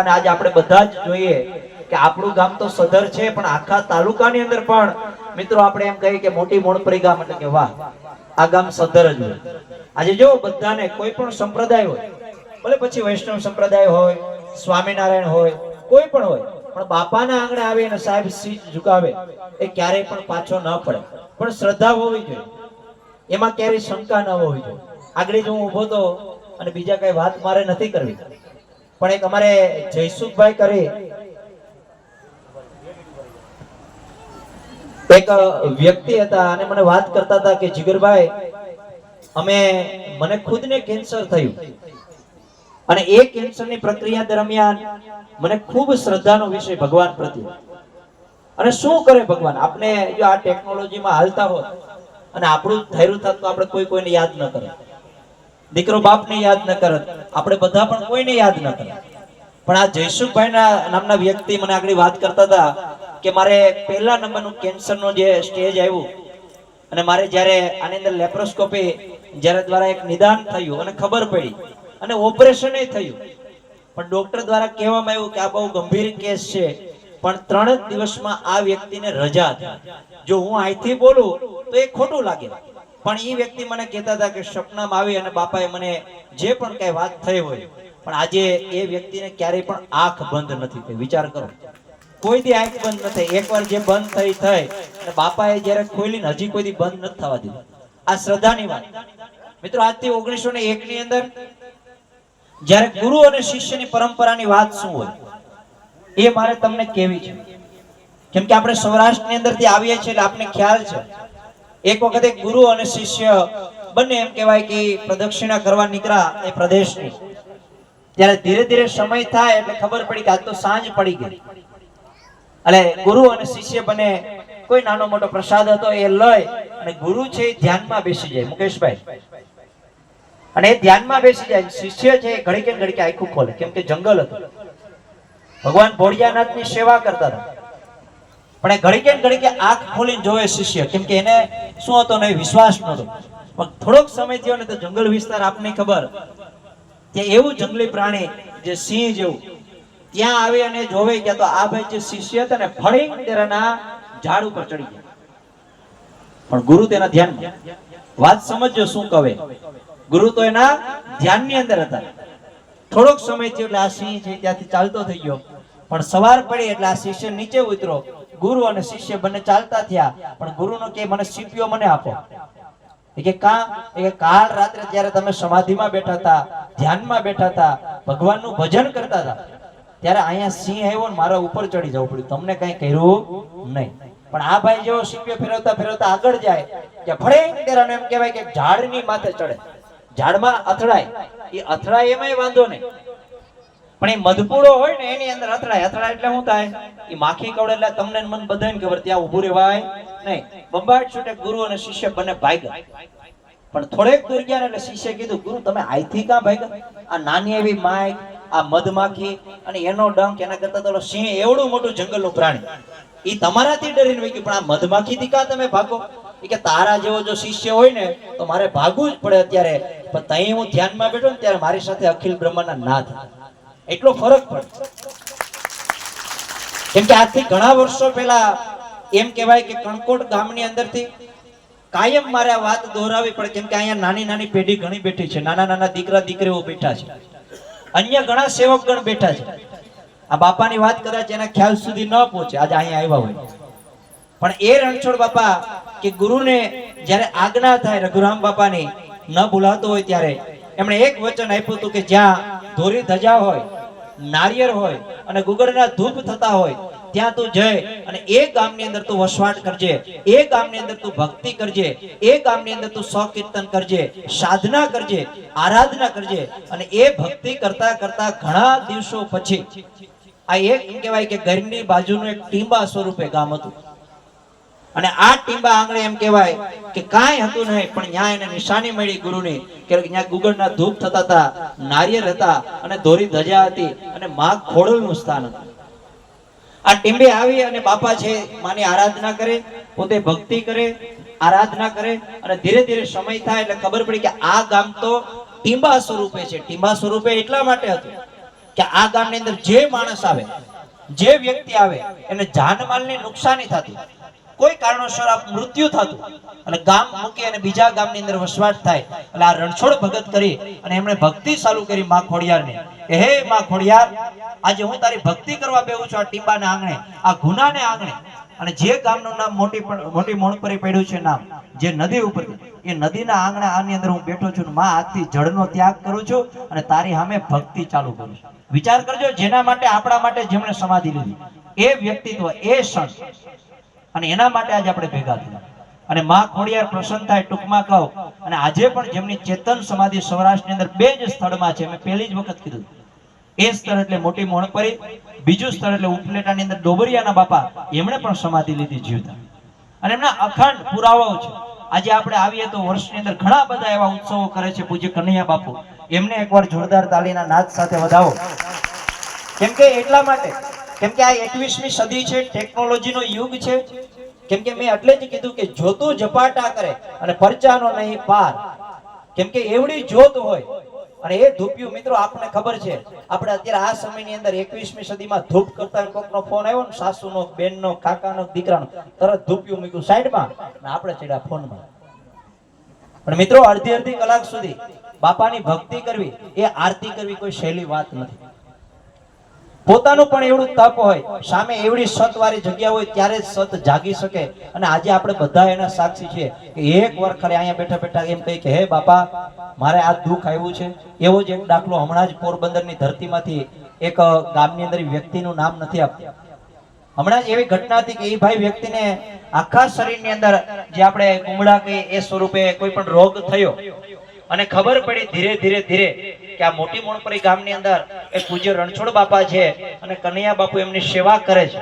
અને આજે આપણે બધા જ જોઈએ કે આપણું ગામ તો સદર છે, પણ આખા તાલુકાની અંદર પણ મિત્રો આપણે એમ કહીએ કે મોટી મોણપરી ગામ એટલે કે વાહ, આ ગામ સદર જ હોય. આજે જો બધાને કોઈ પણ સંપ્રદાય હોય, ભલે પછી વૈષ્ણવ સંપ્રદાય હોય, સ્વામિનારાયણ હોય, કોઈ પણ હોય, પણ બાપાના આંગણે આવે અને સાહેબ સીટ ઝુકાવે, એ ક્યારેય પણ પાછો ન પડે. પણ શ્રદ્ધા હોવી જોઈએ. એમાં ક્યારેય શંકા ન હોવી જોઈએ. આગળ જ હું ઊભો તો અને બીજા કઈ વાત મારે નથી કરવી પણ એક અમારે જયસુખભાઈ કરી. એક વ્યક્તિ હતા અને મને વાત કરતા હતા કે, જીગરભાઈ, અમે, મને ખુદને કેન્સર થયું. અને એ કેન્સરની પ્રક્રિયા દરમિયાન મને ખૂબ શ્રદ્ધાનો વિષય ભગવાન પ્રત્યે. અને શું કરે ભગવાન? આપણે જો આ ટેકનોલોજીમાં હાલતા હોત અને આપણું થયું થતું આપણે કોઈ કોઈને યાદ ન કરે. દીકરો બાપને યાદ ન કરત આપણે બધા પણ કોઈને યાદ ન કરત પણ આ જયસુખભાઈના નામના વ્યક્તિ મને આગળ વાત કરતા હતા કે મારે પહેલા નંબરનું કેન્સરનું જે સ્ટેજ આવ્યું અને મારે જ્યારે આની અંદર લેપ્રોસ્કોપી જ્યારે દ્વારા એક નિદાન થયું અને ખબર પડી અને ઓપરેશન થયું. પણ ડોક્ટર દ્વારા કહેવામાં આવ્યું કે આ બહુ ગંભીર કેસ છે. પણ ત્રણ જ દિવસમાં આ વ્યક્તિને રજા. જો હું અહીંથી બોલું તો એ ખોટું લાગે. પણ એ વ્યક્તિ મને કહેતા હતા કે સપનામાં આવી અને બાપાએ મને જે પણ કઈ વાત થઈ હોય, પણ આજે એ વ્યક્તિને ક્યારેય પણ આંખ બંધ નથી થઈ. વિચાર કરો. કોઈ દી આંખ બંધ નથી એકવાર જે બંધ થઈ થઈ, અને બાપાએ જ્યારે ખોલી હજી કોઈ દી બંધ નથી થવા દીધી. આ શ્રદ્ધાની વાત. મિત્રો, આજથી ઓગણીસો ને એક ની અંદર જ્યારે ગુરુ અને શિષ્યની પરંપરાની વાત શું હોય, એ મારે તમને કેવી છે. કેમ કે આપણે સૌરાષ્ટ્રની અંદરથી આવીએ છીએ એટલે આપણે ખ્યાલ છે. એક વખતે ગુરુ અને શિષ્ય બંને એમ કહેવાય કે પ્રદક્ષિણા કરવા નીકળ્યા એ પ્રદેશની. ત્યારે ધીરે ધીરે સમય થાય એટલે ખબર પડી કે આજ તો સાંજ પડી ગઈ. એટલે ગુરુ અને શિષ્ય બને કોઈ નાનો મોટો પ્રસાદ હતો એ લઈ અને ગુરુ છે એ ધ્યાનમાં બેસી જાય, મુકેશભાઈ. અને એ ધ્યાનમાં બેસી જાય, શિષ્ય છે એ ઘડીકે ઘડીકે આખું ખોલે, કેમ કે જંગલ હતું. ભગવાન ભોળિયાનાથની સેવા કરતા હતા. પણ એ ઘડીકે ઘડીકે આંખ ખોલીને જોવે શિષ્ય. કેમ કે એને શું હતો ને વિશ્વાસ નહોતો. પણ થોડોક સમય થયો ને તો જંગલ વિસ્તાર આપને ખબર. કે એવું જંગલી પ્રાણી, જે સિંહ જેવું, ત્યાં આવે અને જોવે કે તો આ ભાઈ જે શિષ્ય હતા ને ફળી તેના ઝાડ ઉપર ચડી ગયા. પણ ગુરુ તેના ધ્યાનમાં. વાત સમજો શું કહે. ગુરુ તો એના ધ્યાનની અંદર હતા. થોડોક સમય થયો એટલે આ સિંહ છે ત્યાંથી ચાલતો થઈ ગયો. પણ સવાર પડી એટલે આ શિષ્ય નીચે ઉતરો. ગુરુ અને શિષ્ય બંને ચાલતા થયા, પણ ગુરુનો કે, મને સીપીઓ મને આપો. કે, કા? કે, કાલ રાત્રે જ્યારે તમે સમાધિમાં બેઠા હતા, ધ્યાનમાં બેઠા હતા, ભગવાનનું ભજન કરતા હતા. ત્યારે અહીંયા સિંહ આવ્યો ને મારા ઉપર ચડી જવું પડ્યું. તમને કઈ કર્યું નહીં. પણ આ ભાઈ જેવો સીપીઓ ફેરવતા ફેરવતા આગળ જાય, કે ભળે તેરાનો એમ કહેવાય કે ઝાડની માથે ચડે. ઝાડમાં અથડાય. એ અથડાય એમાંય વાંધો નહીં. પણ એ મધપૂડો હોય ને, એની અંદર અથડાય. અથડાય એટલે શું થાય? એ માખી કવડે એટલે તમને મન બધાને ખબર, ત્યાં ઊભું રહેવાય નહીં. બંબાટ છૂટે ગુરુ અને શિષ્ય બંને ભાગ્યા પણ થોડેક દૂર ગયા એટલે શિષ્ય કીધું, ગુરુ, તમે આઈથી કાં ભાગ્યા આ નાની એવી માઇક, આ મધમાખી અને એનો ડંક, એના કરતા તો સિંહ એવડું મોટું જંગલનું પ્રાણી. એ તમારાથી ડરીને વહી ગયું, પણ આ મધમાખીથી કાં તમે ભાગો? એ કે તારા જેવો જો શિષ્ય હોય ને, તો મારે ભાગવું જ પડે અત્યારે. પણ તઈ હું ધ્યાનમાં બેઠો ને, ત્યારે મારી સાથે અખિલ બ્રહ્માંડના નાથ એટલો ફરક પડે. કેમ કે આજથી ઘણા વર્ષો પહેલા એમ કહેવાય કે કણકોટ ગામની અંદરથી કાયમ મારે આ વાત દોહરાવી પડે કેમ કે અહીંયા નાની નાની પેઢી ઘણી બેઠી છે. નાના નાના દીકરા દીકરીઓ બેઠા છે. અન્ય ઘણા સેવકગણ બેઠા છે. આ બાપાની વાત કદાચ એના ખ્યાલ સુધી ન પહોંચે. આજે અહીંયા આવ્યા હોય. પણ એ રણછોડ બાપા કે ગુરુને જ્યારે આજ્ઞા થાય, રઘુરામ બાપાની ન ભૂલાતો હોય ત્યારે એમણે એક વચન આપ્યું હતું કે જ્યાં ધોરી ધજા હોય નારિયેર હોય અને ગુગળના ધૂપ થતા હોય, ત્યાં તું જઈ અને એ ગામની અંદર તું વસવાટ કરજે, એ ગામની અંદર તું ભક્તિ કરજે, એ ગામની અંદર તું કીર્તન કરજે, સાધના કરજે, આરાધના કરજે અને એ ભક્તિ કરતા કરતા ઘણા દિવસો પછી, આ એક કહેવાય કે ઘરની બાજુનું એક ટીંબા સ્વરૂપે ગામ હતું. અને આ ટીંબા આંગણે એમ કહેવાય કે કાંઈ હતું નહીં, પણ ન્યાય એને નિશાની મળી ગુરુની. કે ત્યાં ગુગળના ધૂપ થતા હતા, નારિયેળ હતા અને ધોરી ધજા હતી અને માં ખોડલનું સ્થાન હતું. આ ટીંબે આવી અને બાપા છે, માની આરાધના કરે, પોતે ભક્તિ કરે, આરાધના કરે અને ધીરે ધીરે સમય થાય એટલે ખબર પડી કે આ ગામ તો ટીંબા સ્વરૂપે છે. ટીંબા સ્વરૂપે એટલા માટે હતું કે આ ગામની અંદર જે માણસ આવે, જે વ્યક્તિ આવે, એને જાનમાલની નુકસાની થતી. કોઈ કારણોસર આ મૃત્યુ થતું. અને ગામ મૂકી અને બીજા ગામની અંદર વસવાટ થાય. એટલે આ રણછોડ ભગત કરી અને એમણે ભક્તિ ચાલુ કરી માં ખોડિયારની. કે હે માં ખોડિયાર, આજે હું તારી ભક્તિ કરવા બેહું છું આ ટીંબાના આંગણે, આ ગુનાને આંગણે. અને જે ગામનું નામ મોટી મોટી મોણપરી પડ્યું છે નામ, જે નદી ઉપર, એ નદીના આંગણે આની અંદર હું બેઠો છું માં આજથી જળનો ત્યાગ કરું છું અને તારી સામે ભક્તિ ચાલુ કરું છું. વિચાર કરજો જેના માટે આપણા માટે જેમણે સમાધિ લીધી. એ વ્યક્તિત્વ, એ સંત અને એના માટે આજે આપણે ભેગા થયા. અને માં ખોડિયાર પ્રસન્ન થાય ટૂંકમાં કહો, અને આજે પણ જેમની ચેતન સમાધિ સૌરાષ્ટ્રની અંદર બે જ સ્થળમાં છે, મેં પહેલી જ વખત કીધું. એ સ્થળ એટલે મોટી મોણપરી, બીજું સ્થળ એટલે ઉપલેટાની અંદર ડોબરિયાના બાપા, એમણે પણ સમાધિ લીધી જીવતા. અને એમના અખંડ પુરાવાઓ છે. આજે આપણે આવીએ તો વર્ષની અંદર ઘણા બધા એવા ઉત્સવો કરે છે પૂજ્ય કનૈયા બાપુ. એમને એકવાર જોરદાર તાલીના નાદ સાથે વધાવો. કેમ કે એટલા માટે કેમ કે આ એકવીસમી સદી છે ટેકનોલોજીનો યુગ છે. કેમ કે મેં એટલે જ કીધું કે જોતું ઝપાટા કરે અને પરચાનો નહીં પાર. કેમ કે એવડી જોત હોય. અને એ ધૂપ્યું, મિત્રો આપણને ખબર છે, આપણે અત્યારે આ સમયની અંદર એકવીસમી સદીમાં ધૂપ કરતા કોકનો ફોન આવ્યો ને, સાસુનો, બેનનો, કાકાનો, દીકરાનો, તરત ધૂપ્યું મૂક્યું સાઈડમાં અને આપણે ચડ્યા ફોનમાં. પણ મિત્રો અડધી અડધી કલાક સુધી બાપાની ભક્તિ કરવી, એ આરતી કરવી કોઈ સહેલી વાત નથી. પોતાનું પણ એવડું તપ હોય, સામે એવડી સત વાળી જગ્યા હોય ત્યારે સત જાગી શકે. અને આજે આપણે બધા એના સાક્ષી છીએ કે એક વાર ખરે અહીંયા બેઠા બેઠા એમ કહી કે, હે બાપા, મારે આ દુઃખ આવ્યું છે. એવો જ એક દાખલો હમણાં જ પોરબંદરની ધરતીમાંથી એક ગામની અંદર વ્યક્તિનું નામ નથી આપતું હમણાં જ એવી ઘટના હતી કે એ ભાઈ વ્યક્તિને આખા શરીરની અંદર જે આપણે કુમળા કે એ સ્વરૂપે કોઈ પણ રોગ થયો. અને ખબર પડી ધીરે ધીરે ધીરે કે આ મોટી મોણપરી ગામની અંદર એક પૂજ્ય રણછોડ બાપા છે અને કનૈયા બાપુ એમની સેવા કરે છે.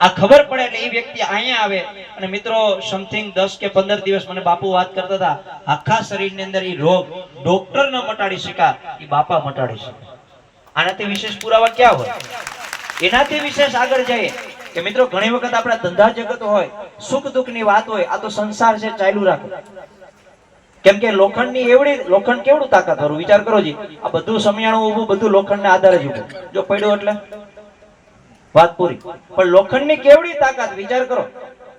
આ ખબર પડે એટલે એ વ્યક્તિ અહીંયા આવે અને મિત્રો સમથિંગ દસ કે પંદર દિવસ મને બાપુ વાત કરતા હતા, આખા શરીરની અંદર એ રોગ ડોક્ટર ન મટાડી શકા એ બાપા મટાડી શકે આનાથી વિશેષ પુરાવા ક્યાં હોય? એનાથી વિશેષ આગળ જઈએ કે મિત્રો, ઘણી વખત આપણા ધંધા જગત હોય, સુખ દુઃખની વાત હોય, આ તો સંસાર છે ચાલુ રાખે. કેમ કે લોખંડની એવડી લોખંડ કેવડું તાકાતવાળું વિચાર કરો જી. આ બધું સમિયાણું ઊભું, બધું લોખંડના આધારે જ ઊભું. જો પડ્યું એટલે? વાત પૂરી. પણ લોખંડની કેવડી તાકાત, વિચાર કરો.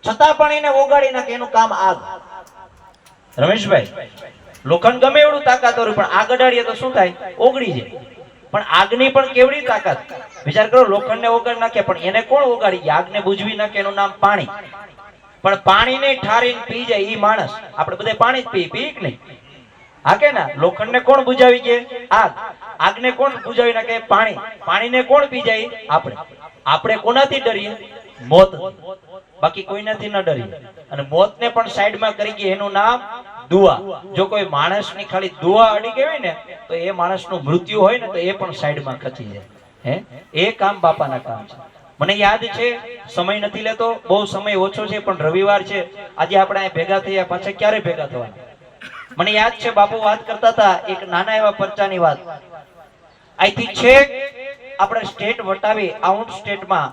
છતાં પણ એને ઓગાડી નાખે, એનું કામ આગ. રમેશભાઈ, લોખંડ ગમે એવડું તાકાતવાળું પણ આગ અડાડીએ તો શું થાય? ઓગળી જાય. પણ આગની પણ કેવડી તાકાત? વિચાર કરો, લોખંડને ઓગાડી નાખે, પણ એને કોણ ઓગાડી આગને બુજવી નાખે, એનું નામ પાણી. પણ પાણીને ઠારીને પી જાય ઈ માણસ. આપણે બધા પાણી જ પી પી કે નહીં? હા કે ના? લોખંડને કોણ બુજાવી કે? આગ. આગને કોણ બુજાવી નાખે? પાણી. પાણીને કોણ પી જાય? આપણે. આપણે કોનાથી ડરીએ? મોત. બાકી કોઈનાથી ન ડરીએ. અને મોતને પણ સાઈડમાં કરી ગઈ એનું નામ દુઆ. જો કોઈ માણસની ખાલી દુઆ અડી ગઈ હોય ને, તો એ માણસનું મૃત્યુ હોય ને, તો એ પણ સાઈડમાં ખચી જાય. હે? એ કામ બાપાના કામ છે. મને યાદ છે, સમય નથી લેતો, બહુ સમય ઓછો છે, પણ રવિવાર છે. આજે આપણે અહીં ભેગા થયા, પાછા ક્યારે ભેગા થવાના? મને યાદ છે, બાપુ વાત કરતા હતા, એક નાના એવા પરચાની વાત. અહીંથી છેક આપણે સ્ટેટ વટાવી, આઉટ સ્ટેટમાં,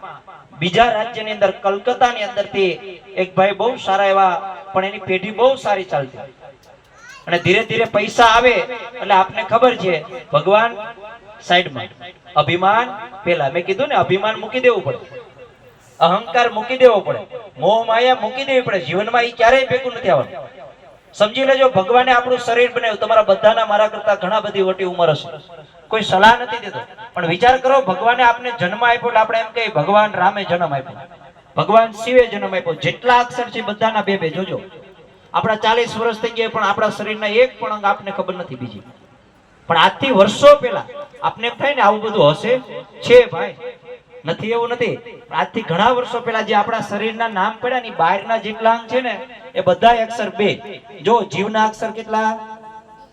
બીજા રાજ્યની અંદર, કલકત્તાની અંદરથી એક ભાઈ બહુ સારા એવા, પણ એની પેઢી બહુ સારી ચાલતી. અને ધીરે ધીરે પૈસા આવે, એટલે આપને ખબર છે, ભગવાન સાઈડમાં. અભિમાન પેલા મેં કીધું ને, અભિમાન મૂકી દેવું પડે. અહંકાર મૂકી દેવો પડે. મોહ, માયા મૂકી દેવી પડે. જીવનમાં એ ક્યારેય ભેગું નથી આવવાનું. સમજી લેજો, ભગવાને આપણું શરીર બનાવ્યું. તમારા બધાના મારા કરતા ઘણા બધી વટી ઉંમર હશે. કોઈ સલાહ નથી દેતો. પણ વિચાર કરો, ભગવાને આપને જન્મ આપ્યો એટલે આપણે એમ કહીએ, ભગવાન રામે જન્મ આપ્યો. ભગવાન શિવે જન્મ આપ્યો. જેટલા અક્ષર છે બધાના બે બે. જોજો. આપણા ચાલીસ વર્ષ થઈ ગયા, પણ આપણા શરીરના એક પણ અંગ આપને ખબર નથી બીજી. પણ આજથી વર્ષો પહેલા આપને એમ થાય ને આવું બધું હશે? છે ભાઈ. નથી, એવું નથી. આજથી ઘણા વર્ષો પહેલા જે આપણા શરીરના નામ પડ્યા ને બહારના જેટલા અંગ છે ને, એ બધા અક્ષર બે. જો જીવના અક્ષર કેટલા?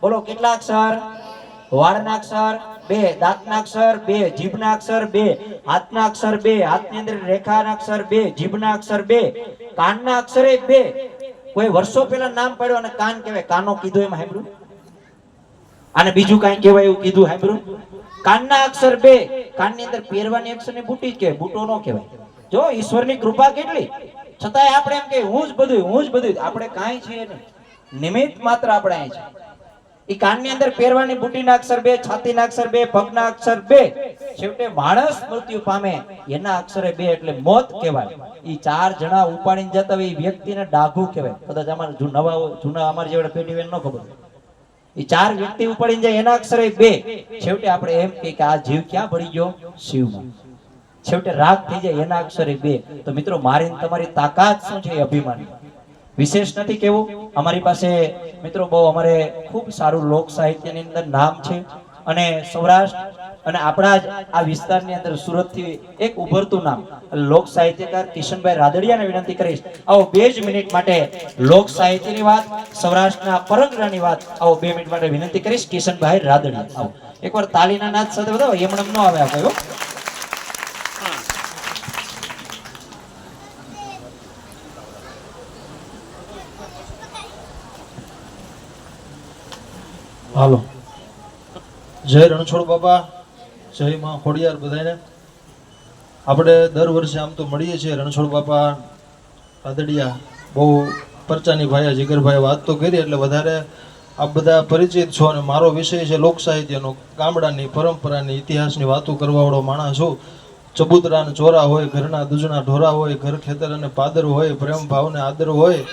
બોલો, કેટલા અક્ષર? વાળના અક્ષર બે, દાંતના અક્ષર બે, જીભના અક્ષર બે, હાથના અક્ષર બે, હાથની અંદર રેખાના અક્ષર બે, જીભના અક્ષર બે, કાનના અક્ષરે બે. કોઈ વર્ષો પહેલા નામ પાડ્યું અને કાન કહેવાય. કાનો કીધું એમાં સાંભળ્યું? અને બીજું કઈ કહેવાય એવું કીધું સાંભળ્યું? કાનના અક્ષર બે, કાનની અંદર પહેરવાની અક્ષરની બુટી કે બુટો નો કહેવાય. જો, ઈશ્વરની કૃપા કેટલી? છતાંય આપણે એમ કે હું જ બધું હું જ બધું આપણે કાંઈ છે નહીં. નિમિત્ત માત્ર આપણે અહીં છે એ કાનની અંદર પહેરવાની બુટીના અક્ષર બે, છાતીના અક્ષર બે, પગના અક્ષર બે. છેવટે માણસ મૃત્યુ પામે, એના અક્ષરે બે એટલે મોત કહેવાય. એ ચાર જણા ઉપાડીને જતા હોય એ વ્યક્તિને ડાઘું કહેવાય. કદાચ અમારે નવા જૂના અમારી જેવડે પેઢી ન ખબર. એ ચાર વ્યક્તિ ઉપાડીને જાય એના અક્ષરે બે. છેવટે આપણે એમ કે આ જીવ ક્યાં ભળી ગયો? શિવમાં. છેવટે રાગ થઈ જાય એના અક્ષરે બે. તો મિત્રો, મારી તમારી તાકાત શું છે અભિમાન? વિશેષ નથી કેવું? અમારી પાસે, મિત્રો, બહુ અમારે ખૂબ સારું લોક સાહિત્યની અંદર નામ છે. અને સૌરાષ્ટ્ર અને આપણા જ આ વિસ્તારની અંદર સુરતથી એક ઉભરતું નામ લોક સાહિત્યકાર કિશનભાઈ રાદડિયાને વિનંતી કરીશ. આવો બે જ મિનિટ માટે લોક સાહિત્યની વાત, સૌરાષ્ટ્રના પરંપરાની વાત, આવો બે મિનિટ માટે વિનંતી કરીશ કિશનભાઈ રાદડિયા. આવો. એકવાર તાલીના નાદ સાથે બતાવો એમણે ન આવે આપણે હાલો. જય રણછોડ બાપા, જય માં ખોડિયાર બધાને આપણે દર વર્ષે આમ તો મળીએ છીએ રણછોડ બાપા પાદડિયા બહુ પરચાની ભાઈ, જીગરભાઈ વાત તો કરી, એટલે વધારે આપ બધા પરિચિત છો અને મારો વિષય છે લોક સાહિત્યનો ગામડાની પરંપરાની ઇતિહાસની વાતો કરવાવાળો માણસ છું. ચબૂતરા ચોરા હોય, ઘરના દૂજણા ઢોરા હોય, ઘર ખેતર અને પાદર હોય, પ્રેમ ભાવ ને આદર હોય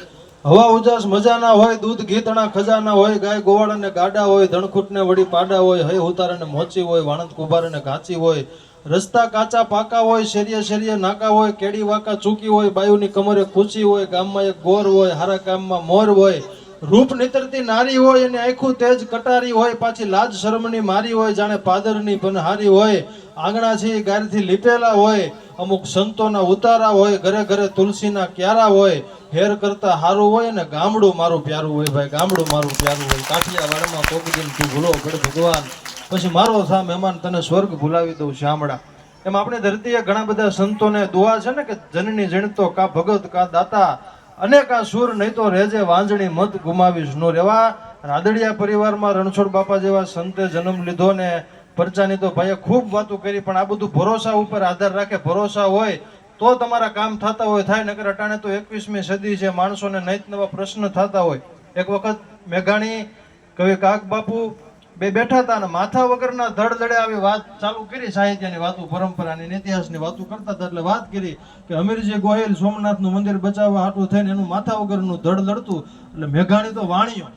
હવા ઉજાસ મજાના હોય, દૂધ ઘીતણા ખજાના હોય, ગાય ગોવાળ અને ગાડા હોય, ધણખૂટને વળી પાડા હોય, હય ઉતાર અને મોચી હોય, વાણંદ કુભાર અને ઘાંચી હોય, રસ્તા કાચા પાકા હોય, શેરીએ શેરીએ નાકા હોય, કેડી વાકા ચૂકી હોય, બાયુની કમરે ખુશી હોય, ગામમાં એક ગોર હોય, હારા ગામમાં મોર હોય રૂપ નીતરતી નારી હોય અને આખું તેજ કટારી હોય, પાછી લાજ શરમની મારી હોય, જાણે પાદરની પનહારી હોય, આંગણા છે ગારથી લીપેલા હોય, અમુક સંતોના ઉતારા હોય, ઘરે ઘરે તુલસીના ક્યારા હોય, હેર કરતા હારું હોય અને ગામડું મારું પ્યારું હોય, ભાઈ, ગામડું મારું પ્યારું હોય. કાઠિયાવાડમાં કોક તું ભૂલો ગઢ ભગવાન. પછી મારો થા મહેમાન, તને સ્વર્ગ ભૂલાવી દઉં, શામળા. એમ આપણી ધરતીએ ઘણા બધા સંતોને દુઆ છે ને કે જનની જણતો કા ભગત, કા દાતા અનેકા સુર નહીં તો રેજે વાંજણી મત ગુમાવીશ. નો રેવા રાદડિયા પરિવારમાં રણછોડ બાપા જેવા સંતે જન્મ લીધો ને પરચાની તો ભાઈએ ખૂબ વાતો કરી, પણ આ બધું ભરોસા ઉપર આધાર રાખે, ભરોસા હોય તો તમારા કામ થતા હોય, થાય નકર અટાણે તો એકવીસમી સદી છે માણસોને નૈત નવા પ્રશ્ન થતા હોય. એક વખત મેઘાણી, કવિ કાક બાપુ બે બેઠા હતા અને માથા વગરના ધડ ધડે આવી વાત ચાલુ કરી સાહિત્યની વાતો, પરંપરાની ઇતિહાસની વાતો કરતા હતા એટલે વાત કરી કે અમીરજી ગોહિલ સોમનાથનું મંદિર બચાવવા હાટું થઈને એનું માથા વગરનું ધડ લડતું એટલે મેઘાણી તો વાણીઓ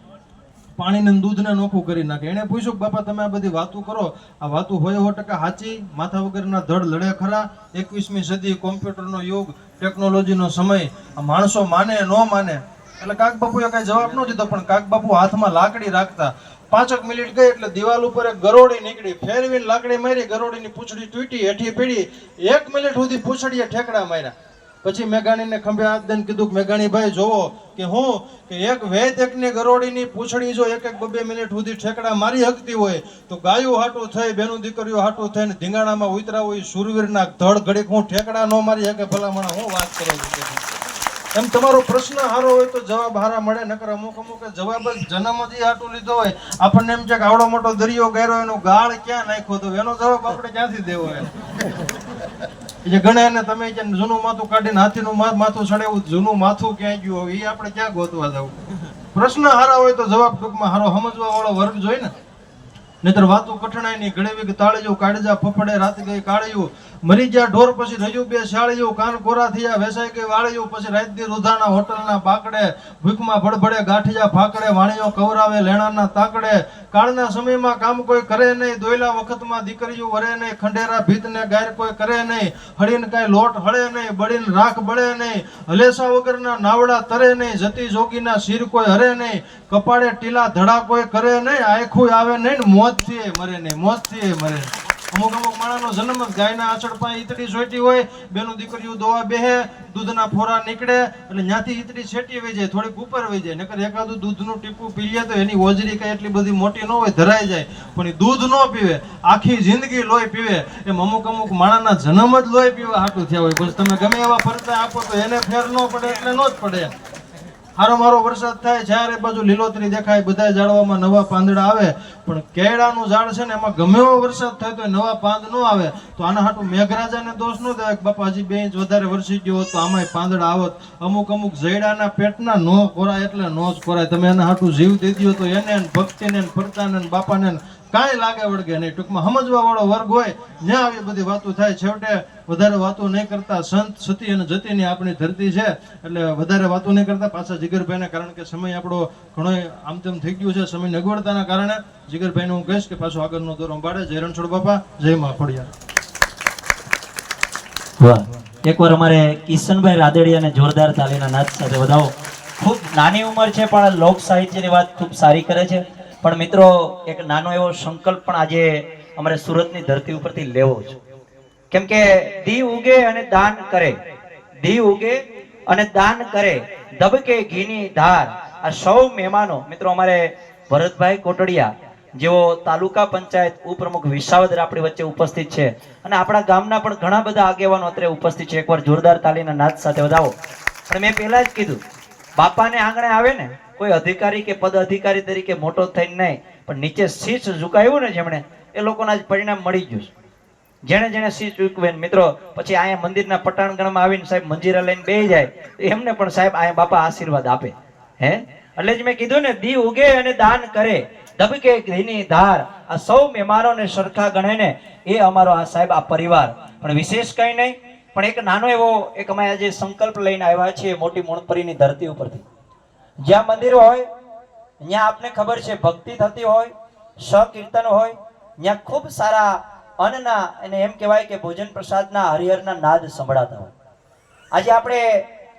પાણીને દૂધને નોખું કરી નાખે. એણે પૂછ્યું, બાપા, તમે આ બધી વાતો કરો? આ વાતો હોય હો ટકા સાચી? માથા વગરના ધડ લડે ખરા? એકવીસમી સદી કોમ્પ્યુટરનો યુગ, ટેકનોલોજીનો સમય. આ માણસો માને, ન માને. એટલે કાક બાપુએ કાંઈ જવાબ ન દીધો, પણ કાક બાપુ હાથમાં લાકડી રાખતા પાંચક મિનિટ ગઈ એટલે દિવાલ ઉપર એક ગરોળી નીકળી. ફેરવીને લાકડી મારી, ગરોળીની પૂંછડી તૂટી, હેઠી પીડી. એક મિનિટ સુધી પૂંછડીએ ઠેકડા માર્યા. પછી મેઘાણીને ખંભે હાથ દઈને કીધું મેઘાણીભાઈ જોવો કે હું, કે એક વેદ એકની ગરોળીની પૂંછડી જો એક એક બબે મિનિટ સુધી ઠેકડા મારી હકતી હોય, તો ગાયું હાટું થઈ, બેનું દીકરીઓ હાટું થઈને ધીંગાણામાં ઉતરા હોય સુરવીરના ધડ ઘડીક હું ઠેકડા ન મારી શકે ભલામણ હું વાત કરું છું. એમ તમારો પ્રશ્ન હારો હોય તો જવાબ હારા મળે, નકર અમુક અમુક જવાબ જ જન્મ જ હાટું લીધો હોય. આપણને એમ છે કે આવડો મોટો દરિયો ગાયરો, એનો ગાળ ક્યાં નાખ્યો તો એનો જવાબ આપણે ક્યાંથી દેવો એ જે ગણે ને તમે જે જૂનું માથું કાઢીને હાથીનું માથું ચડેવું જૂનું માથું ક્યાં ગયું હોય? એ આપણે ક્યાં ગોતવા જવું પ્રશ્ન હારા હોય તો જવાબ ટૂંકમાં હારો સમજવા વાળો વર્ગ જોઈ ને? નહીતર વાતો કઠણાઈ ની ઘડેવી કે તાળીયું કાળજા ફફડે રાત ગઈ કાળિયું. મરી ગયા, ઢોર પછી રહ્યું બે શાળિયું કાન કોરા થયા, વેસાઈ ગઈ વાળિયું પછી રાત દી રૂધાણા હોટલના બાકડે ભૂખમાં ભડભડે ગાંઠિયા ફાકડે વાણીઓ કવરાવે, લેણાના તાકડે કાળના સમયમાં કામ કોઈ કરે નહીં, દોયલા વખતમાં દીકરીઓ વરે નહીં, ખંડેરા ભીતને ગાયર કોઈ કરે નહીં, હળીને કાંઈ લોટ હળે નહીં, બળીને રાખ બળે નહીં, હલેસા વગરના નાવડા તરે નહીં, જતી જોગીના શીર કોઈ હરે નહીં, કપાળે ટીલા ધડા કોઈ કરે નહીં, આખું આવે નહીં મોતથી મરે નહીં, મોતથી મરે નહીં. અમુક અમુક માણાનો જન્મ જ ગાયના આંચળ પાસે ઈતડી સોટી હોય, બેનું દીકરીઓ દોવા બેહે, દૂધના ફોરા નીકળે, એટલે ત્યાંથી ઈતડી છેટી વહી જાય થોડીક ઉપર વહી જાય નકર એકાદું દૂધનું ટીપું પી લે તો એની હોજરી કાંઈ એટલી બધી મોટી ન હોય, ધરાઈ જાય. પણ એ દૂધ ન પીવે, આખી જિંદગી લોહી પીવે, એમ અમુક અમુક માણાના જન્મ જ લોહી પીવા હાટું થયા હોય. બસ તમે ગમે એવા ફરતા આપો તો એને ફેર ન પડે, એટલે ન જ પડે. હારો મારો વરસાદ થાય, જ્યારે બાજુ લીલોતરી દેખાય બધા ઝાડવામાં નવા પાંદડા આવે. પણ કેળાનું ઝાડ છે ને, એમાં ગમે એવો વરસાદ થાય તો નવા પાંદ ન આવે. તો આના હાટું મેઘરાજાને દોષ ન દેવાય બાપા હજી બે ઇંચ વધારે વરસી ગયો હોત તો આમાંય પાંદડા આવત. અમુક અમુક જયડાના પેટના નો ખોરાય એટલે નો જ ખોરાય તમે એના હાટું જીવ દઈ દ્યો તો એને ભક્તિને ને ફરતાને ને બાપાને કાંઈ લાગે વળગે નહીં. ટૂંકમાં સમજવા વાળો વર્ગ હોય, જ્યાં આવી બધી વાતો થાય, છેવટે વધારે વાતો નહીં કરતા સંત, સતી અને જતીની આપણી ધરતી છે. એટલે વધારે વાતો નહીં કરતા પાછા જીગરભાઈને, કારણ કે સમય આપણો ઘણો આમ તેમ થઈ ગયો છે, સમય નગવડતાના કારણે. જીગરભાઈને હું કહીશ કે પાછો આગળનો દોર અંબાડે જય રણછોડ બાપા, જય મા વાહ. એકવાર અમારે કિશનભાઈ રાદડિયાને જોરદાર તાલીના નાદ સાથે વધાવો. ખૂબ નાની ઉંમર છે, પણ લોક સાહિત્યની વાત ખૂબ સારી કરે છે. પણ મિત્રો, એક નાનો એવો સંકલ્પ પણ આજે અમારે સુરતની ધરતી ઉપરથી લેવો છે. કેમ કે દી ઉગે અને દાન કરે. દી ઉગે અને દાન કરે. ધબકે ઘીની ધાર. આ સૌ મહેમાનો, મિત્રો, અમારે ભરતભાઈ કોટડિયા, જેઓ તાલુકા પંચાયત ઉપપ્રમુખ વિસાવદર આપણી વચ્ચે ઉપસ્થિત છે. અને આપણા ગામના પણ ઘણા બધા આગેવાનો અત્યારે ઉપસ્થિત છે. એકવાર જોરદાર તાલીના નાદ સાથે વધાવો. પણ મેં પહેલા જ કીધું, બાપાને આંગણે આવે ને કોઈ અધિકારી કે પદ અધિકારી તરીકે મોટો થઈને નહીં, પણ નીચે શીશ ઝુકાવ્યું ને જેમણે, એ લોકોના જ પરિણામ મળી ગયું જેણે જેણે શીશ ઝુકવે મિત્રો, પછી અહીંયા મંદિરના પટાણગણમાં આવીને સાહેબ મંજીરા લઈને બે જાય એમને પણ સાહેબ અહીંયા બાપા આશીર્વાદ આપે. હે? એટલે જ મેં કીધું ને, દી ઉગે અને દાન કરે. ધબકે ઘીની ધાર. આ સૌ મહેમાનોને સરખા ગણે ને, એ અમારો આ સાહેબ, આ પરિવાર. પણ વિશેષ કંઈ નહીં, પણ એક નાનો એવો, એક અમે આજે સંકલ્પ લઈને આવ્યા છીએ મોટી મોણપરીની ધરતી ઉપરથી. જ્યાં મંદિર હોય, ત્યાં આપને ખબર છે, ભક્તિ થતી હોય, સકીર્તન હોય, ત્યાં ખૂબ સારા અન્નના અને એમ કહેવાય કે ભોજન પ્રસાદના, હરિહરના નાદ સંભળાતા હોય. આજે આપણે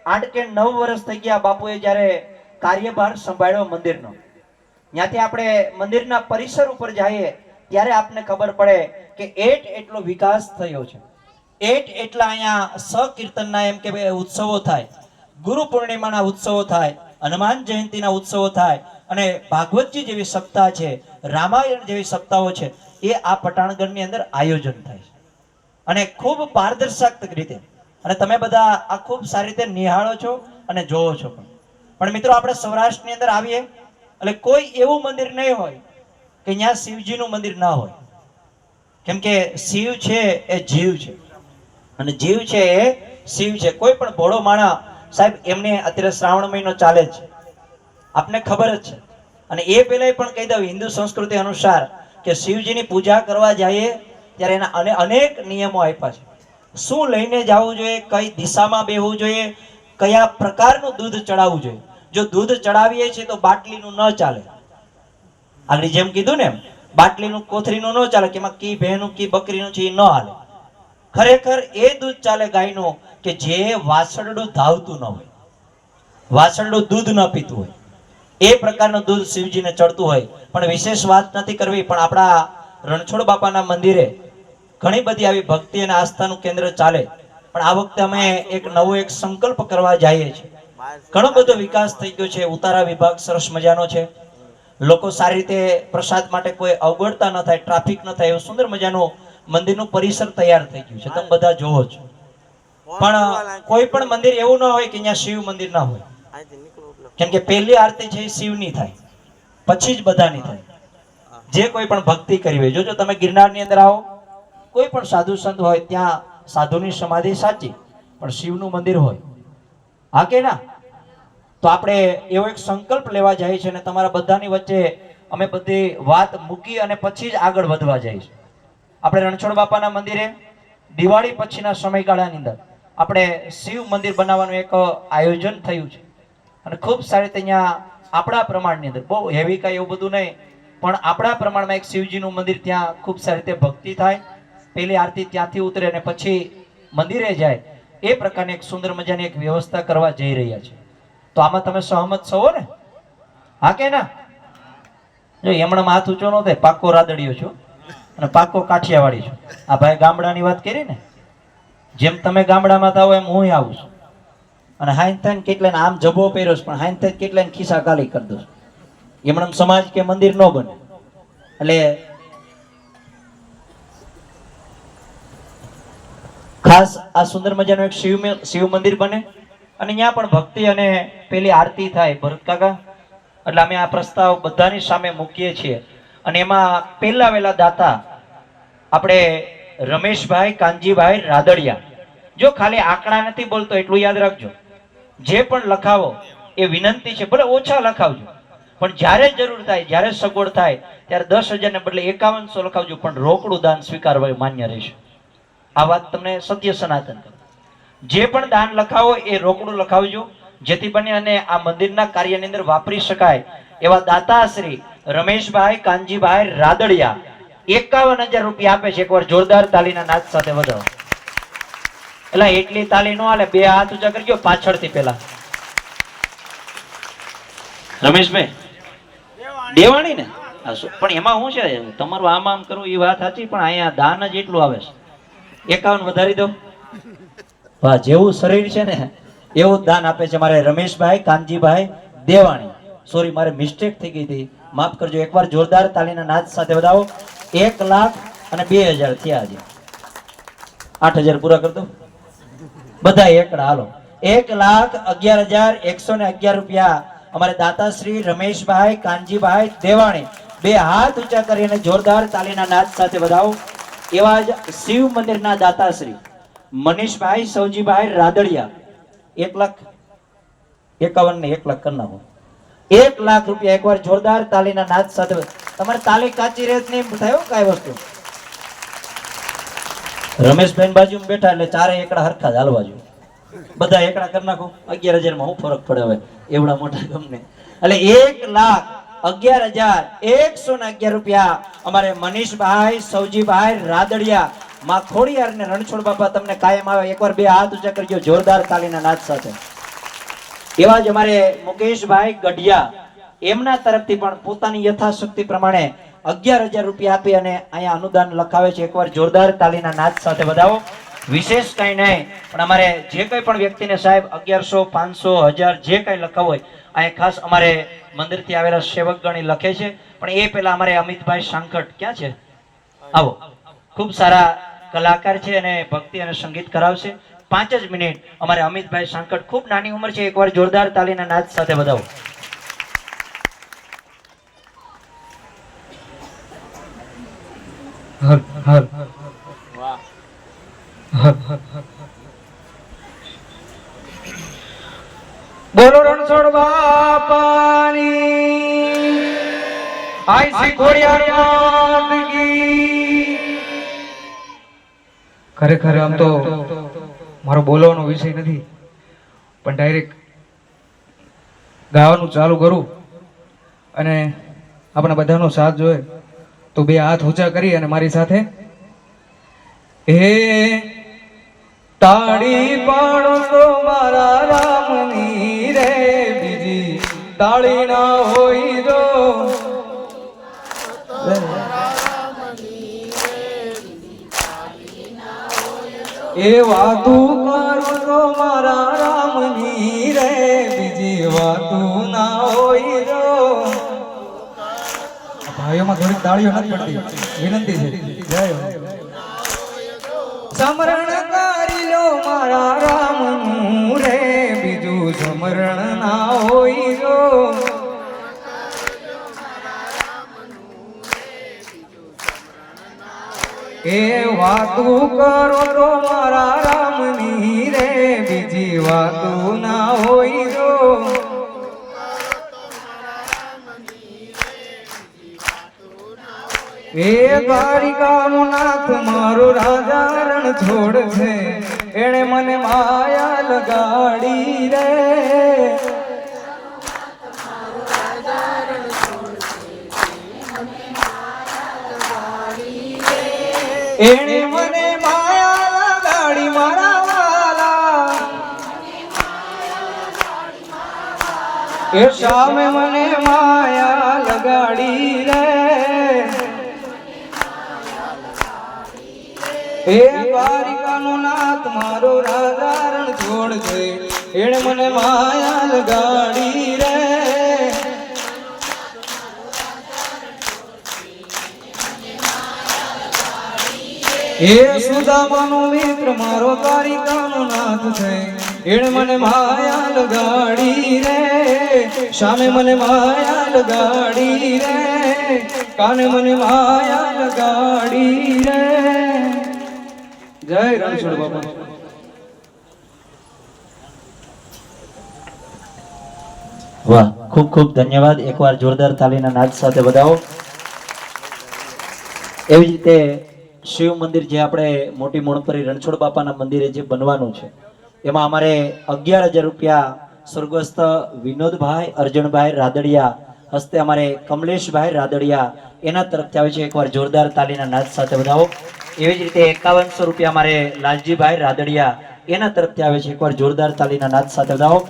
આઠ કે નવ વર્ષ થઈ ગયા બાપુએ જ્યારે કાર્યભાર સંભાળ્યો મંદિરનો. ત્યાંથી આપણે મંદિરના પરિસર ઉપર જઈએ, ત્યારે આપને ખબર પડે કે એટ એટલો વિકાસ થયો છે. એટ એટલા અહીંયા સકીર્તનના એમ કે ઉત્સવો થાય. ગુરુ પૂર્ણિમાના ઉત્સવો થાય. હનુમાન જયંતિના ઉત્સવો થાય અને ભાગવતજી જેવી સપ્તાહ છે, રામાયણ જેવી સપ્તાહો છે, એ આ પટાણગઢની અંદર આયોજન થાય છે. અને ખૂબ પારદર્શક રીતે અને તમે બધા આ ખૂબ સારી રીતે નિહાળો છો અને જોવો છો પણ. પણ મિત્રો, આપણે સૌરાષ્ટ્રની અંદર આવીએ, એટલે કોઈ એવું મંદિર નહીં હોય કે ત્યાં શિવજીનું મંદિર ના હોય. કેમ કે શિવ છે એ જીવ છે. અને જીવ છે એ શિવ છે. કોઈ પણ ભોળો માણા સાહેબ, એમને અત્યારે શ્રાવણ મહિનો ચાલે છે. આપને ખબર જ છે. અને એ પહેલાં પણ કહી દઉં, હિન્દુ સંસ્કૃતિ અનુસાર કે શિવજીની પૂજા કરવા જઈએ, ત્યારે એના અને અનેક નિયમો આપ્યા છે. શું લઈને જવું જોઈએ, કઈ દિશામાં બેહવું જોઈએ, કયા પ્રકારનું દૂધ ચડાવવું જોઈએ? જો દૂધ ચડાવીએ છીએ તો બાટલીનું ન ચાલે. આગળ જેમ કીધું ને બાટલીનું કોથરીનું ન ચાલે, કે એમાં કી ભેનું, કી બકરીનું છે એ ન હાલે. ખરેખર એ દૂધ ચાલે ગાયનું કે જે વાસરડું ધાવતું ન હોય વાસરડું દૂધ ન પીતું હોય, એ પ્રકારનું દૂધ શિવજીને ચડતું હોય. પણ વિશેષ વાત નથી કરવી, પણ આપણા રણછોડ બાપાના મંદિરે ઘણી બધી આવી ભક્તિ અને આસ્થાનું કેન્દ્ર ચાલે. પણ આ વખતે અમે એક નવો એક સંકલ્પ કરવા જઈએ છીએ. ઘણો બધો વિકાસ થઈ ગયો છે, ઉતારા વિભાગ સરસ મજાનો છે. લોકો સારી રીતે પ્રસાદ માટે કોઈ અવગડતા ન થાય, ટ્રાફિક ન થાય, એવું સુંદર મજાનું મંદિરનું પરિસર તૈયાર થઈ ગયું છે. તમે બધા જોવો છો. પણ કોઈ પણ મંદિર એવું ન હોય કે અહીંયા શિવ મંદિર ના હોય. કેમ કે પહેલી આરતી છે શિવની થાય. પછી જ બધાની થાય. જે કોઈ પણ ભક્તિ કરી હોય જોજો તમે ગિરનારની અંદર આવો. કોઈ પણ સાધુ સંત હોય ત્યાં સાધુની સમાધિ સાચી પણ શિવનું મંદિર હોય. હા કે ના? તો આપણે એવો એક સંકલ્પ લેવા જાય છે અને તમારા બધાની વચ્ચે અમે બધી વાત મૂકી અને પછી જ આગળ વધવા જાય છે. આપણે રણછોડ બાપાના મંદિરે દિવાળી પછીના સમયગાળાની અંદર આપણે શિવ મંદિર બનાવવાનું એક આયોજન થયું છે. અને ખૂબ સારી રીતે અહીંયા આપણા પ્રમાણની અંદર, બહુ હેવી કાંઈ એવું બધું નહીં, પણ આપણા પ્રમાણમાં એક શિવજીનું મંદિર ત્યાં ખૂબ સારી રીતે ભક્તિ થાય. પહેલી આરતી ત્યાંથી ઉતરે અને પછી મંદિરે જાય. એ પ્રકારની એક સુંદર મજાની એક વ્યવસ્થા કરવા જઈ રહ્યા છે. તો આમાં તમે સહમત છો ને? હા કે ના? જો એમણે હાથ ઊંચો ન થાય પાકો રાદડિયો છું અને પાકો કાઠિયાવાડી છું. આ ભાઈ ગામડાની વાત કરી ને? જેમ તમે ગામડામાં થાવ એમ હું આવું છું. અને હાઈન થઈને કેટલાને આમ જબો પહેર્યો છે, પણ હાઈન થઈને કેટલાને ખિસ્સા ખાલી કરી દઉં એમણે સમાજ કે મંદિર ન બને. એટલે ખાસ આ સુંદર મજાનું એક શિવ શિવ મંદિર બને. અને ત્યાં પણ ભક્તિ અને પેલી આરતી થાય ભરત કાકા. એટલે અમે આ પ્રસ્તાવ બધાની સામે મૂકીએ છીએ. અને એમાં પહેલા વહેલા દાતા આપણે રમેશભાઈ, કાનજીભાઈ, રાદડિયા જો ખાલી આંકડા નથી બોલતો એટલું યાદ રાખજો. જે પણ લખાવો એ વિનંતી છે, ભલે ઓછા લખાવજો, પણ જ્યારે જરૂર થાય, જ્યારે સગવડ થાય, ત્યારે દસ હજારને બદલે એકાવનસો લખાવજો, પણ રોકડું દાન સ્વીકારવા માન્ય રહેશે. આ વાત તમને સત્ય સનાતન જે પણ દાન લખાવો એ રોકડું લખાવજો, જેથી બને અને આ મંદિરના કાર્યની અંદર વાપરી શકાય એવા દાતાશ્રી રમેશભાઈ કાનજીભાઈ રાદડિયા એકાવન હજાર રૂપિયા આપે છે, એકવાર જોરદાર તાલીના નાદ સાથે વધાવો. એટલે એટલી તાલી નો હાલે બે હાથ ઊંચા કરજો પાછળથી પેલા. રમેશભાઈ, દેવાણી ને? પણ એમાં શું છે, તમારું આમ આમ કરવું એ વાત સાચી, પણ અહીંયા દાન જ એટલું આવે છે. એકાવન વધારી દો. વાહ, જેવું શરીર છે ને, એવું દાન આપે છે મારે રમેશભાઈ, કાનજીભાઈ, દેવાણી. સોરી મારે મિસ્ટેક થઈ ગઈ હતી. માફ કરજો, એકવાર જોરદાર તાલીના નાદ સાથે વધાવો. એક લાખ અને બે હજાર થયા આજે. આઠ હજાર પૂરા કરી દો. બધા એકડા હાલો. એક લાખ અગિયાર હજાર એકસો ને અગિયાર રૂપિયા અમારે દાતાશ્રી રમેશભાઈ, કાનજીભાઈ દેવાણી, બે હાથ ઊંચા કરીને જોરદાર તાલીના નાદ સાથે વધાવો. એવા જ શિવ મંદિરના દાતાશ્રી, મનીષભાઈ, સૌજીભાઈ રાદડિયા. એક લાખ એકાવન ને એક લાખ કરી નાખો. એક લાખ રૂપિયા એકવાર જોરદાર તાલીના નાદ સાથે તમારે તાલી કાચી રેત નહીં થયો કઈ વસ્તુ? રમેશભાઈ બાજુ બેઠા એટલે ચારે એકડા હરખા જ જોઈએ. બધા એકડા કરી નાખો. અગિયાર હજારમાં હું ફરક પડે હવે એવડા મોટા ગમને. એટલે એક લાખ અગિયાર હજાર એકસો ને અગિયાર રૂપિયા અમારે મનીષભાઈ સૌજીભાઈ રાદડિયા, માં ખોડિયાર ને રણછોડ બાપા તમને કાયમ આવે. એકવાર બે હાથ ઊંચા કરજો જોરદાર તાલીના નાદ સાથે. એવા જ અમારે મુકેશભાઈ ગઢિયા. એમના તરફથી પણ પોતાની યથાશક્તિ પ્રમાણે અગિયાર હજાર રૂપિયા આપી અને અહીંયા અનુદાન લખાવે છે. એકવાર જોરદાર તાલીના નાદ સાથે બધાઓ વિશેષ કઈ નહીં, પણ અમારે જે કઈ પણ વ્યક્તિને સાહેબ અગિયારસો, પાંચસો, હજાર જે કઈ લખાવ હોય, અહીંયા ખાસ અમારે મંદિરથી આવેલા સેવક ગણી લખે છે. પણ એ પહેલાં અમારે અમિતભાઈ સાંકટ ક્યાં છે? આવો. ખૂબ સારા કલાકાર છે અને ભક્તિ અને સંગીત કરાવશે. પાંચ જ મિનિટ અમારે અમિતભાઈ સાંકટ ખૂબ નાની ઉંમર છે. એકવાર જોરદાર તાલીના નાદ સાથે બધાવો હર હર. બોલો રણછોડ બાપાની. આઈ ખોડિયાર ખરેખર આમ તો મારો બોલવાનો વિષય નથી, પણ ડાયરેક્ટ ગાવાનું ચાલુ કરું અને આપણા બધાનો સાથ જોઈએ તો બે હાથ ઊંચા કરી અને મારી સાથે હે, તાળી પાડો તો મારા રામની રે બીજી તાળી ના હોય જો. એ વાતું કરું તો મારા રામની રે, બીજી વાતું ના હોય જો. ભાઈઓમાં થોડીક તાળીઓ નથી પડતી. વિનંતી છે. જય સમરણ કરી લો મારા રામનું રે. બીજું સમરણ ના હોય જો એ વાતું કરો તો મારા રામની રે. બીજી વાતું ના હોય જો એ દ્વારિકાનો નાથ મારો રાજા રણ છોડ છે એણે મને માયા લગાડી રે. એણે મને માયા લગાડી મારા વાલા. એ સામે મને માયા લગાડી રે. એ દ્વારિકાનો નાથ મારો રાધારણ છોડ છે. એણે મને માયા લગાડી રે. હે સુદામાનો મિત્ર, મારો દ્વારિકાનો નાથ છે. એણે મને માયા લગાડી રે. સામે મને માયા લગાડી રે. કાને મને માયા લગાડી રે. જય રણછોડ બાપા. વાહ, ખૂબ ખૂબ ધન્યવાદ. એકવાર જોરદાર તાલીના નાદ સાથે વધાવો. એવી રીતે શિવ મંદિર જે આપણે મોટી મોણપરી રણછોડ બાપાના મંદિરે જે બનવાનું છે, એમાં અમારે અગિયાર હજાર રૂપિયા સ્વર્ગસ્થ વિનોદભાઈ અર્જણભાઈ રાદડિયા, હસ્તે અમારે કમલેશભાઈ રાદડિયા એના તરફથી આવે છે. એકવાર જોરદાર તાલીના નાદ સાથે વધાવો. એવી જ રીતે એકાવનસો રૂપિયા અમારે લાલજીભાઈ રાદડિયા એના તરફથી આવે છે. એકવાર જોરદાર તાલીના નાદ સાથે વધાવો.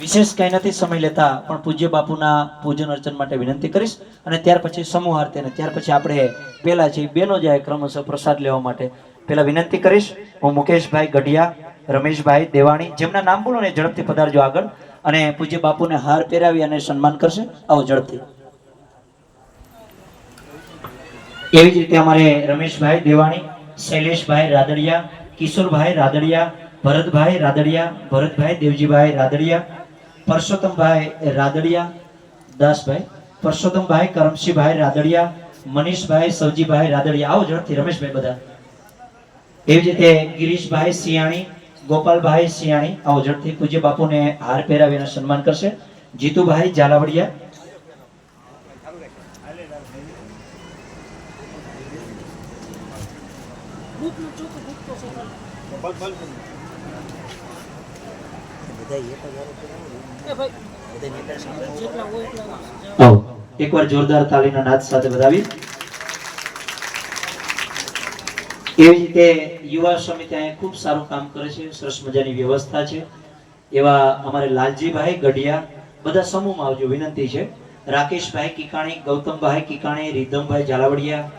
વિશેષ કંઈ નથી, સમય લેતા પણ પૂજ્ય બાપુના પૂજન અર્ચન માટે વિનંતી કરીશ. અને ત્યાર પછી સમૂહ આરતી અને ત્યાર પછી આપણે પહેલાં છે બેનો જાય ક્રમશઃ પ્રસાદ લેવા માટે પહેલાં વિનંતી કરીશ. હું મુકેશભાઈ ગઢિયા, રમેશભાઈ દેવાણી, જેમના નામ બોલો ને ઝડપથી પધારજો આગળ. અને પૂજ્ય બાપુને હાર પહેરાવી અને સન્માન કરશે. આવો ઝડપથી. એવી જ રીતે અમારે રમેશભાઈ દેવાણી, શૈલેષભાઈ રાદડિયા, કિશોરભાઈ રાદડિયા, ભરતભાઈ રાદડિયા, ભરતભાઈ દેવજીભાઈ રાદડિયા, પરસોત્તમભાઈ રાદડિયા, દાસભાઈ, પરસોત્તમભાઈ કરમશીભાઈ રાદડિયા, મનીષભાઈ સવજીભાઈ રાદડિયા, આવો ઝડપથી રમેશભાઈ બધા. એવી જ રીતે ગિરીશભાઈ સિયાણી ગોપાલભાઈ સિયાણી આવો ઝડપથી પૂજ્ય બાપુને હાર પહેરાવીને સન્માન કરશે. જીતુભાઈ ઝાલાવડિયા એકવાર જોરદાર તાલીના નાદ સાથે વધાવી. એવી રીતે યુવા સમિતિ અહીંયા ખૂબ સારું કામ કરે છે, સરસ મજાની વ્યવસ્થા છે. એવા અમારે લાલજીભાઈ ગઢિયા બધા સમૂહમાં આવજો, વિનંતી છે. રાકેશભાઈ કિકાણી, ગૌતમભાઈ કિકાણી, રીધમભાઈ ઝાલાવડિયા,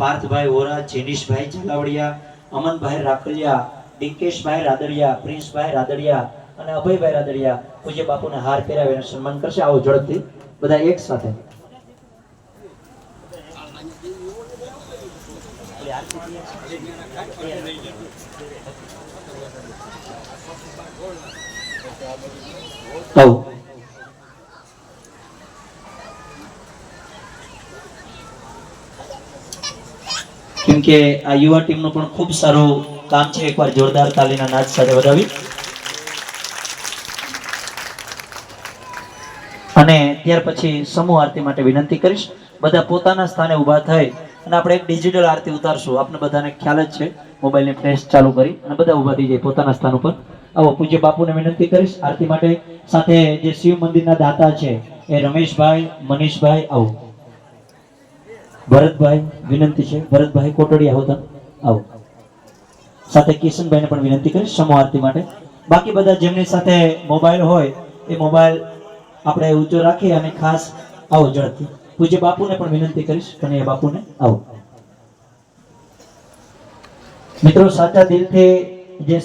પાર્થભાઈ વોરા, જેનીશભાઈ ઝાલાવડિયા, અમનભાઈ રાખલિયા ડિંકેશભાઈ રાદડિયા, પ્રિન્સભાઈ રાદડિયા અને અભયભાઈ રાદડિયા પૂજ્ય બાપુને હાર પહેરાવીને સન્માન કરશે આવો ઝડપથી બધા એક સાથે. કેમ કે આ યુવા ટીમનો પણ ખૂબ સારું કામ છે, એકવાર જોરદાર તાલીના નાચ સાથે વધાવી. અને ત્યાર પછી સમૂહ આરતી માટે વિનંતી કરીશ. બધા પોતાના સ્થાને ઊભા થઈ અને આપણે એક ડિજિટલ આરતી ઉતારશું. આપણે બધાને ખ્યાલ જ છે, મોબાઈલની ફ્લેશ ચાલુ કરી અને બધા ઊભા થઈ જાય પોતાના સ્થાન ઉપર. આવો પૂજ્ય બાપુને વિનંતી કરીશ. આરતી માટે સાથે જે શિવ મંદિરના દાતા છે, એ રમેશભાઈ, મનીષભાઈ આવો. ભરતભાઈ, વિનંતી છે. ભરતભાઈ કોટડી આવો તમે. આવો. સાથે કિશનભાઈને પણ વિનંતી કરીશ સમૂહ આરતી માટે. બાકી બધા જેમની સાથે મોબાઈલ હોય, એ મોબાઈલ આપણે ઊંચો રાખી અને ખાસ આવો ઝડપથી. પૂજ્ય બાપુને પણ વિનંતી કરીશ પણ એ બાપુને આવો. મિત્રો, સાચા દિલથી જે